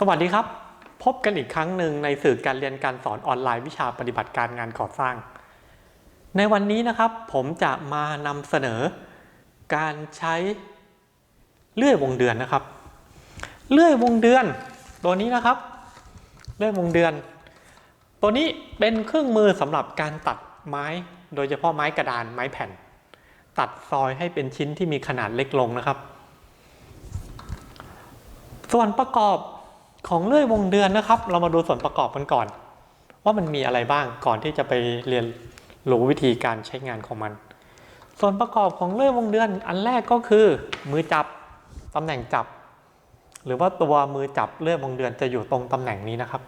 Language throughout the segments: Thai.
สวัสดีครับ พบกันอีกครั้งหนึ่งในสื่อการเรียนการสอนออนไลน์วิชาปฏิบัติการงานก่อสร้าง ในวันนี้นะครับผมจะมานำเสนอการใช้เลื่อยวงเดือนนะครับ เลื่อยวงเดือนตัวนี้นะครับ เลื่อยวงเดือน ตัวนี้เป็นเครื่องมือสำหรับการตัดไม้ โดยเฉพาะไม้กระดานไม้แผ่น ตัดซอยให้เป็นชิ้นที่มีขนาดเล็กลงนะครับ ส่วนประกอบของเลื่อยวงเดือนนะครับ เรามาดูส่วนประกอบกันก่อน ว่ามันมีอะไรบ้างก่อนที่จะไปเรียน รู้วิธีการใช้งานของมัน ส่วนประกอบของเลื่อยวงเดือนอันแรกก็คือ มือจับตำแหน่งจับ หรือว่าตัวมือจับเลื่อยวงเดือนจะอยู่ตรงตำแหน่งนี้นะครับ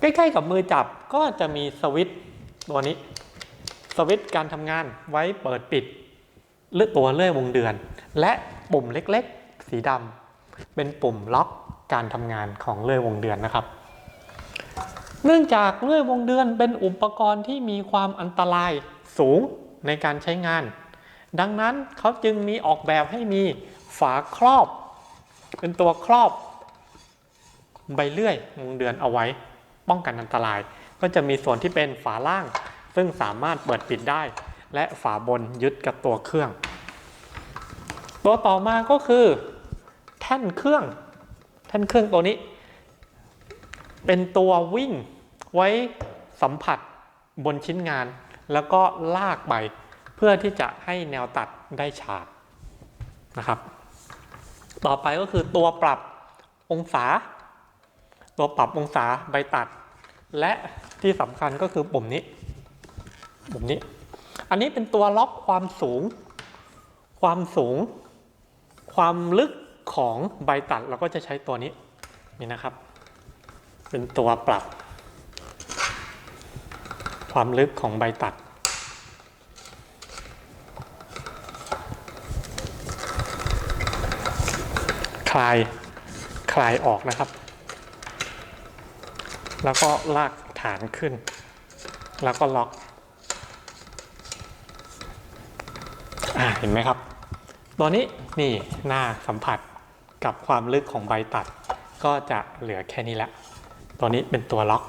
ใกล้ๆกับมือจับก็จะมีสวิตตัวนี้ สวิตการทำงานไว้เปิดปิดเลือตัวเลื่อยวงเดือน และปุ่มเล็กๆ สีดำเป็นปุ่มล็อกการทำงานของเลื่อยวงเดือนนะครับ เนื่องจากเลื่อยวงเดือนเป็นอุปกรณ์ที่มีความอันตรายสูงในการใช้งาน ดังนั้นเขาจึงมีออกแบบให้มีฝาครอบ เป็นตัวครอบใบเลื่อยวงเดือนเอาไว้ ป้องกันอันตราย ก็จะมีส่วนที่เป็นฝาล่าง ซึ่งสามารถเปิดปิดได้ และฝาบนยึดกับตัวเครื่อง ตัวต่อมาก็คือ แท่นเครื่อง แท่นเครื่องตัวนี้ เป็นตัววิ่งไว้สัมผัสบนชิ้นงาน แล้วก็ลากไปเพื่อที่จะให้แนวตัดได้ฉากนะครับ ต่อไปก็คือตัวปรับองศา ตัวปรับองศาใบตัด และที่สำคัญก็คือปุ่มนี้ปุ่มนี้ อันนี้เป็นตัวล็อกความสูง ความสูง ความลึกของใบตัดเราก็จะใช้ตัวนี้นี่นะครับ เป็นตัวปรับ ความลึกของใบตัด คลายคลายออกนะครับ แล้วก็ลากฐานขึ้น แล้วก็ล็อกอ่าเห็นไหมครับ ตัวนี้นี่หน้าสัมผัสกับความลึกของใบตัด ก็จะเหลือแค่นี้แหละ ตัวนี้เป็นตัวล็อก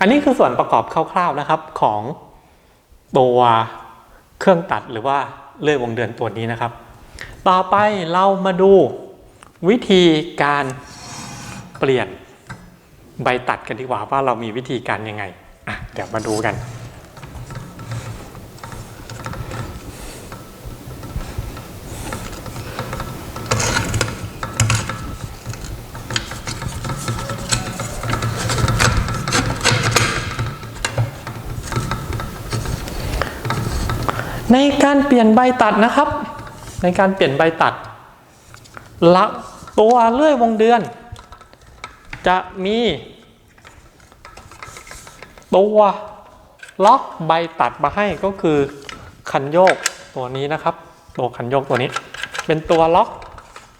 อันนี้คือส่วนประกอบคร่าวๆนะครับของตัวเครื่องตัดหรือว่าเลื่อยวงเดือนตัวนี้นะครับ ต่อไปเรามาดูวิธีการเปลี่ยนใบตัดกันดีกว่าว่าเรามีวิธีการยังไงอะเดี๋ยวมาดูกัน ในการเปลี่ยนใบตัดนะครับ ในการเปลี่ยนใบตัดละตัวเลื่อยวงเดือน จะมีตัวล็อกใบตัดมาให้ก็คือคันโยกตัวนี้นะครับ ตัวคันโยกตัวนี้ เป็นตัวล็อก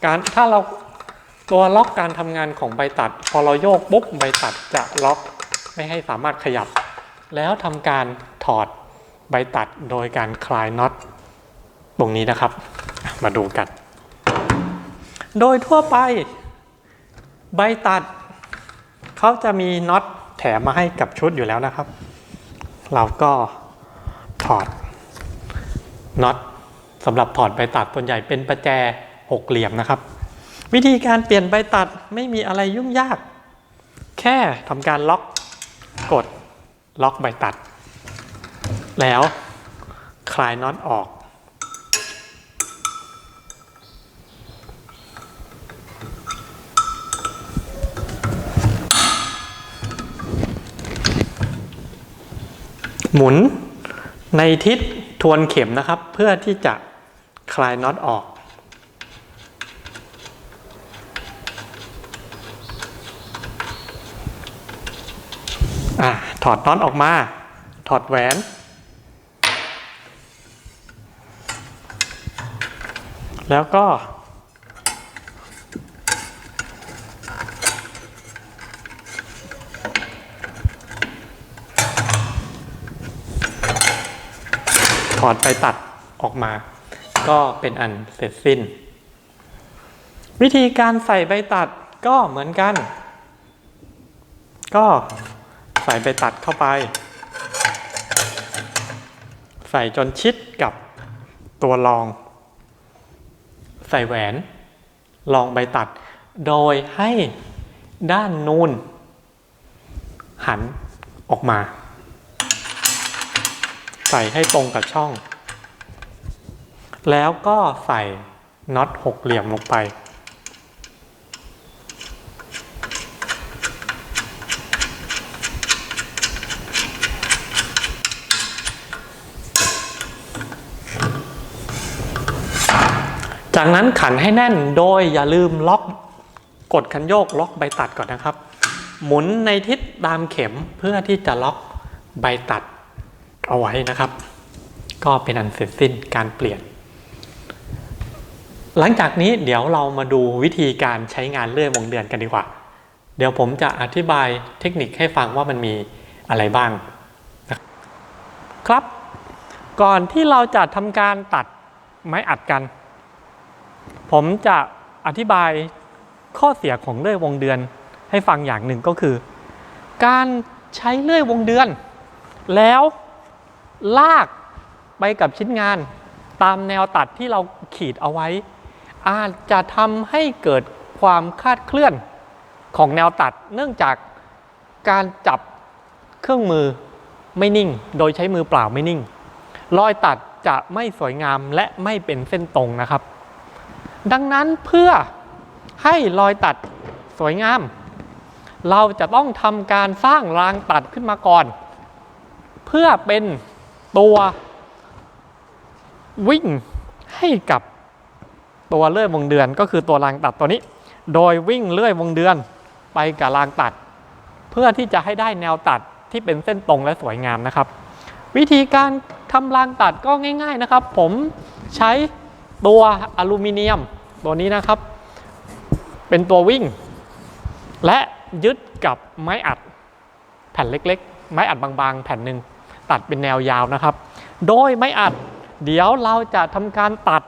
การถ้าเราตัวล็อกการทำงานของใบตัด พอเราโยกปุ๊บใบตัดจะล็อกไม่ให้สามารถขยับ แล้วทำการถอด ใบตัดโดยการคลายน็อตตรงนี้นะครับ มาดูกัน โดยทั่วไป ใบตัดเขาจะมีน็อตแถมมาให้กับชุดอยู่แล้วนะครับ เราก็ถอดน็อตสำหรับถอดใบตัดส่วนใหญ่เป็นประแจหกเหลี่ยมนะครับ วิธีการเปลี่ยนใบตัดไม่มีอะไรยุ่งยาก แค่ทำการล็อกกดล็อกใบตัด แล้วคลายน็อตออก หมุนในทิศทวนเข็มนะครับ เพื่อที่จะคลายน็อตออกอะถอดน็อตออกมา ถอดแหวน แล้วก็ ถอดไปตัดออกมา ก็เป็นอันเสร็จสิ้น วิธีการใส่ใบตัดก็เหมือนกัน ก็ใส่ใบตัดเข้าไป ใส่จนชิดกับตัวรอง ใส่แหวนลองใบตัด โดยให้ด้านนูนหันออกมา ใส่ให้ตรงกับช่อง แล้วก็ใส่น็อตหกเหลี่ยมลงไป จากนั้นขันให้แน่นโดยอย่าลืมล็อกกดคันโยกล็อกใบตัดก่อนนะครับ หมุนในทิศตามเข็มเพื่อที่จะล็อกใบตัดเอาไว้นะครับ ก็เป็นอันเสร็จสิ้นการเปลี่ยน หลังจากนี้เดี๋ยวเรามาดูวิธีการใช้งานเลื่อยวงเดือนกันดีกว่า เดี๋ยวผมจะอธิบายเทคนิคให้ฟังว่ามันมีอะไรบ้างนะครับ ก่อนที่เราจะทำการตัดไม้อัดกัน ผมจะอธิบายข้อเสียของเลื่อยวงเดือนให้ฟังอย่างหนึ่งก็คือ การใช้เลื่อยวงเดือน แล้วลากไปกับชิ้นงานตามแนวตัดที่เราขีดเอาไว้ อาจจะทำให้เกิดความคลาดเคลื่อนของแนวตัด เนื่องจากการจับเครื่องมือไม่นิ่ง โดยใช้มือเปล่าไม่นิ่ง รอยตัดจะไม่สวยงามและไม่เป็นเส้นตรงนะครับ ดังนั้นเพื่อให้รอยตัดสวยงาม เราจะต้องทำการสร้างรางตัดขึ้นมาก่อน เพื่อเป็นตัววิ่งให้กับตัวเลื่อยวงเดือนก็คือตัวรางตัดตัวนี้ โดยวิ่งเลื่อยวงเดือนไปกับรางตัด เพื่อที่จะให้ได้แนวตัดที่เป็นเส้นตรงและสวยงามนะครับ วิธีการทำรางตัดก็ง่าย ๆนะครับ ผมใช้ตัวอลูมิเนียม ตัวนี้นะครับ เป็นตัววิ่ง และยึดกับไม้อัดแผ่นเล็ก ๆ ไม้อัดบางๆ แผ่นหนึ่งตัดเป็นแนวยาวนะครับ โดยไม้อัด เดี๋ยวเราจะทำการตัด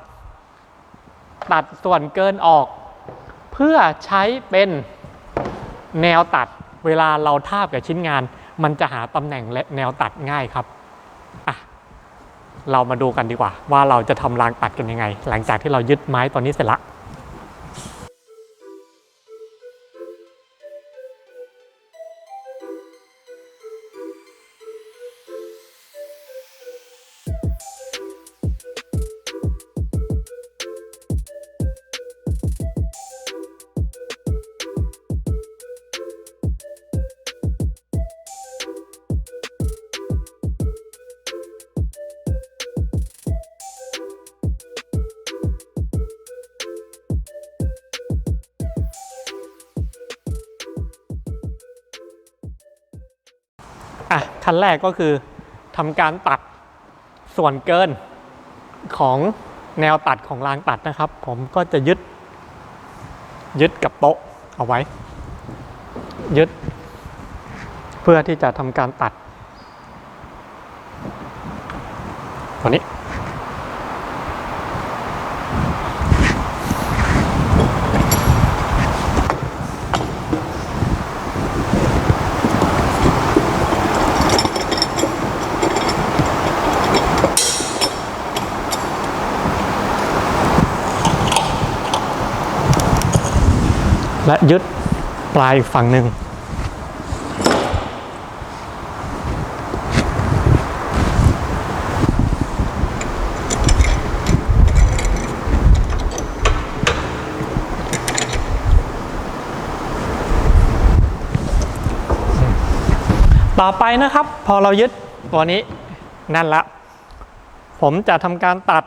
ตัดส่วนเกินออก เพื่อใช้เป็นแนวตัดเวลาเราทาบกับชิ้นงาน มันจะหาตำแหน่งและแนวตัดง่ายครับ เรามาดูกันดีกว่า ว่าเราจะทำรางตัดกันยังไง หลังจากที่เรายึดไม้ตัวนี้เสร็จละ ขั้นแรกก็คือทำการตัดส่วนเกินของแนวตัดของรางตัดนะครับ ผมก็จะยึดยึดกับโต๊ะเอาไว้ ยึด เพื่อพื่อที่จะทำการตัดตัวนี้ และยึดปลายอีกฝั่งหนึ่งต่อไปนะครับ พอเรายึดตัวนี้นั่นละผมจะทำการตัด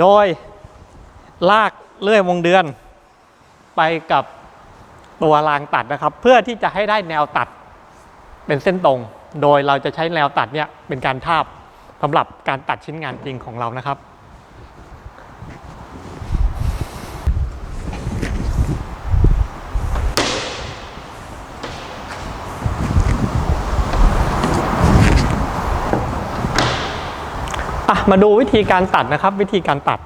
โดยลากเลื่อยวงเดือน ไปกับตัวรางตัดนะครับ เพื่อที่จะให้ได้แนวตัดเป็นเส้นตรง โดยเราจะใช้แนวตัดเนี่ยเป็นการทาบสำหรับการตัดชิ้นงานจริงของเรานะครับอะมาดูวิธีการตัดนะครับ วิธีการตัด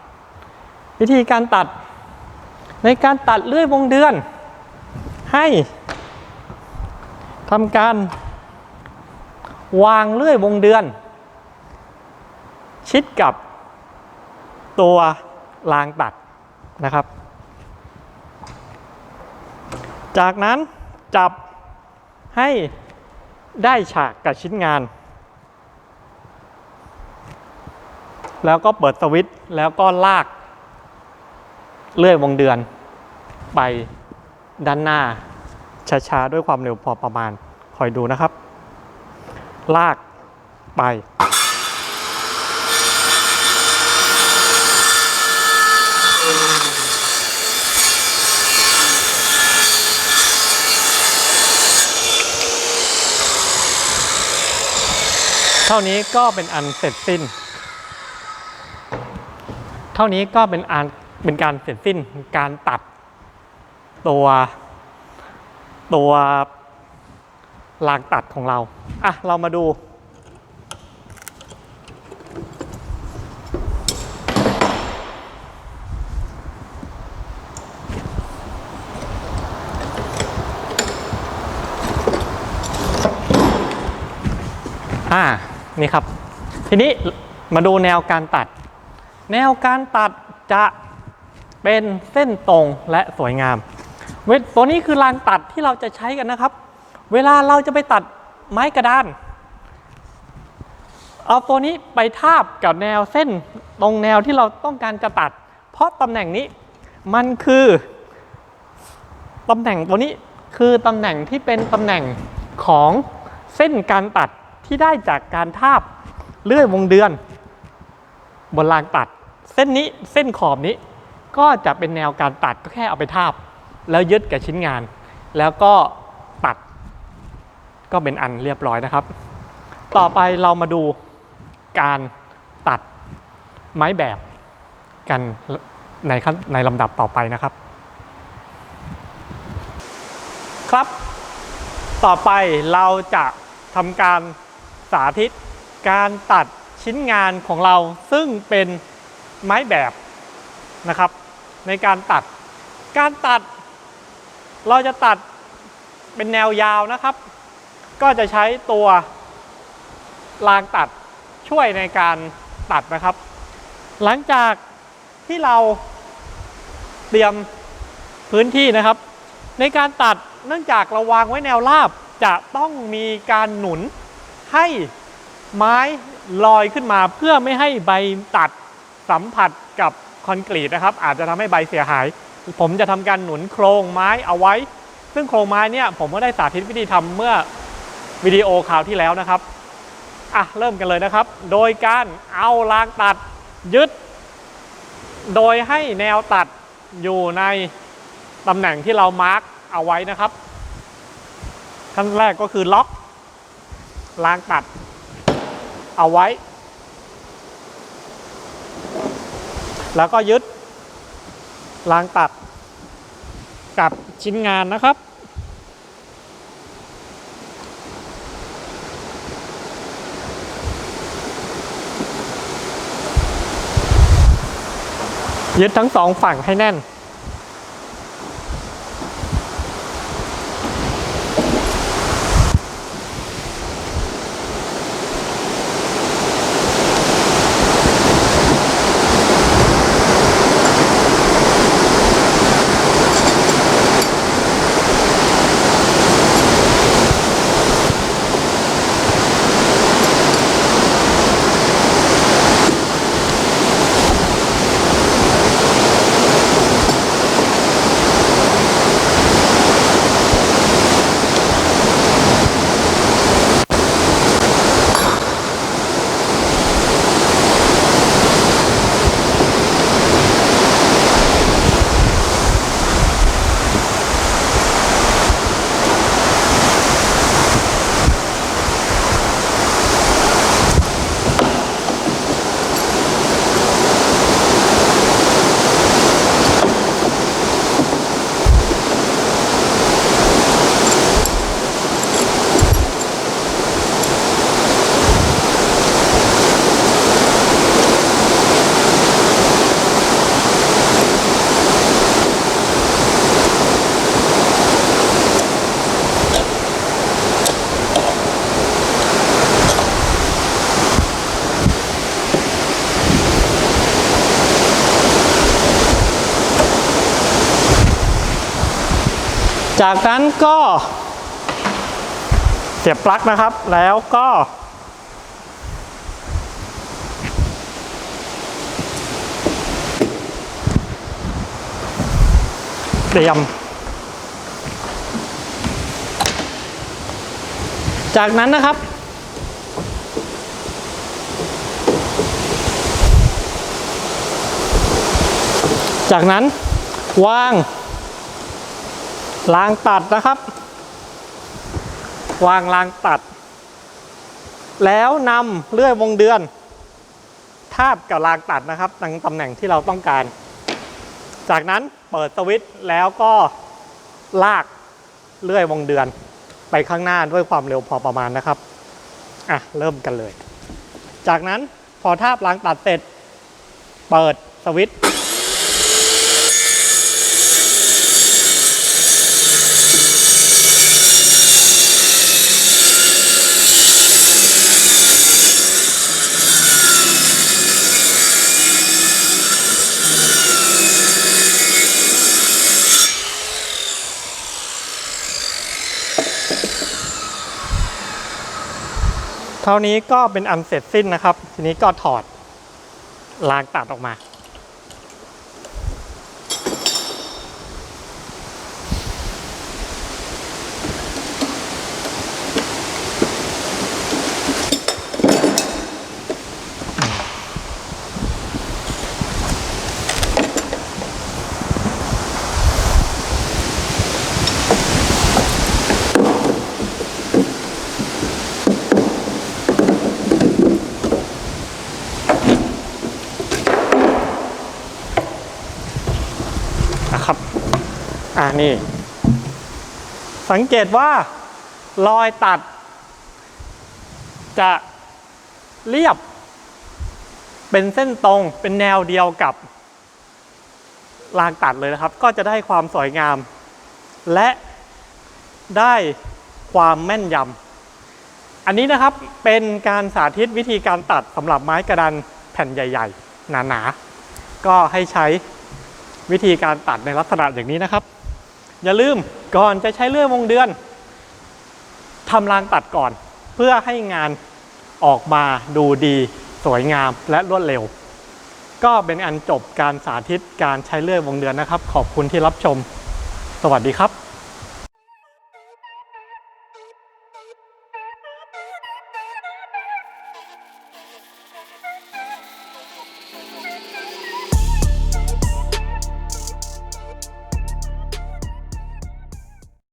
วิธีการตัด ในการตัดเลื่อยวงเดือน ให้ทำการวางเลื่อยวงเดือน ชิดกับตัวรางตัดนะครับ จากนั้นจับให้ได้ฉากกับชิ้นงาน แล้วก็เปิดสวิตช์แล้วก็ลาก เลื่อยวงเดือน ไปด้านหน้า ช้าๆ ด้วยความเร็วพอประมาณ คอยดูนะครับ ลากไป เท่านี้ก็เป็นอันเสร็จสิ้น เท่านี้ก็เป็นอัน เป็นการเสร็จสิ้นการตัดตัวตัวรางตัดของเรา อะ เรามาดู อ่า นี่ครับ ทีนี้มาดูแนวการตัด แนวการตัดจะ เป็นเส้นตรงและสวยงาม เวทตัวนี้คือรางตัดที่เราจะใช้กันนะครับ เวลาเราจะไปตัดไม้กระดาน เอาตัวนี้ไปทาบกับแนวเส้นตรงแนวที่เราต้องการจะตัด เพราะตำแหน่งนี้มันคือตำแหน่งตัวนี้คือตำแหน่งที่เป็นตำแหน่งของเส้นการตัดที่ได้จากการทาบเลื่อยวงเดือน บนรางตัด เส้นนี้เส้นขอบนี้ ก็จะเป็นแนวการตัดก็แค่เอาไปทาบ แล้วยึดกับชิ้นงาน แล้วก็ตัดก็เป็นอันเรียบร้อยนะครับ ต่อไปเรามาดูการตัดไม้แบบกันในขั้นในลำดับต่อไปนะครับ ครับ ต่อไปเราจะทำการสาธิตการตัดชิ้นงานของเราซึ่งเป็นไม้แบบ นะครับ ในการตัด การตัด เราจะตัดเป็นแนวยาวนะครับ ก็จะใช้ตัวรางตัดช่วยในการตัดนะครับ หลังจากที่เราเตรียมพื้นที่นะครับ ในการตัดเนื่องจากเราวางไว้แนวราบจะต้องมีการหนุนให้ไม้ลอยขึ้นมาเพื่อไม่ให้ใบตัดสัมผัสกับ คอนกรีตนะครับ อาจจะทำให้ใบเสียหาย ผมจะทำการหนุนโครงไม้เอาไว้ ซึ่งโครงไม้เนี่ยผมก็ได้สาธิตวิธีทำเมื่อวิดีโอคราวที่แล้วนะครับอะเริ่มกันเลยนะครับ โดยการเอารางตัดยึด โดยให้แนวตัดอยู่ในตำแหน่งที่เรามาร์กเอาไว้นะครับ ขั้นแรกก็คือล็อกรางตัดเอาไว้ แล้วก็ยึดรางตัดกับชิ้นงานนะครับ ยึดทั้งสองฝั่งให้แน่น จากนั้นก็เสียบปลั๊กนะครับ แล้วก็เตรียม จากนั้นนะครับ จากนั้นวาง รางตัดนะครับ วางรางตัด แล้วนำเลื่อยวงเดือนทาบกับรางตัดนะครับตามตำแหน่งที่เราต้องการ จากนั้นเปิดสวิตช์แล้วก็ลากเลื่อยวงเดือนไปข้างหน้าด้วยความเร็วพอประมาณนะครับ อะ เริ่มกันเลย จากนั้นพอทาบรางตัดเสร็จ เปิดสวิตช์ คราวนี้ก็เป็นอันเสร็จสิ้นนะครับ ทีนี้ก็ถอดลางตัดออกมา นี่ สังเกตว่ารอยตัด จะเรียบ เป็นเส้นตรงเป็นแนวเดียวกับรางตัดเลยนะครับ ก็จะได้ความสวยงาม และได้ความแม่นยำอันนี้นะครับเป็นการสาธิตวิธีการตัดสำหรับไม้กระดานแผ่นใหญ่ ๆ หนาๆก็ให้ใช้วิธีการตัดในลักษณะอย่างนี้นะครับ อย่าลืมก่อนจะใช้เลื่อยวงเดือนทำรางตัดก่อน เพื่อให้งานออกมาดูดีสวยงามและรวดเร็ว ก็เป็นอันจบการสาธิตการใช้เลื่อยวงเดือนนะครับ ขอบคุณที่รับชม สวัสดีครับ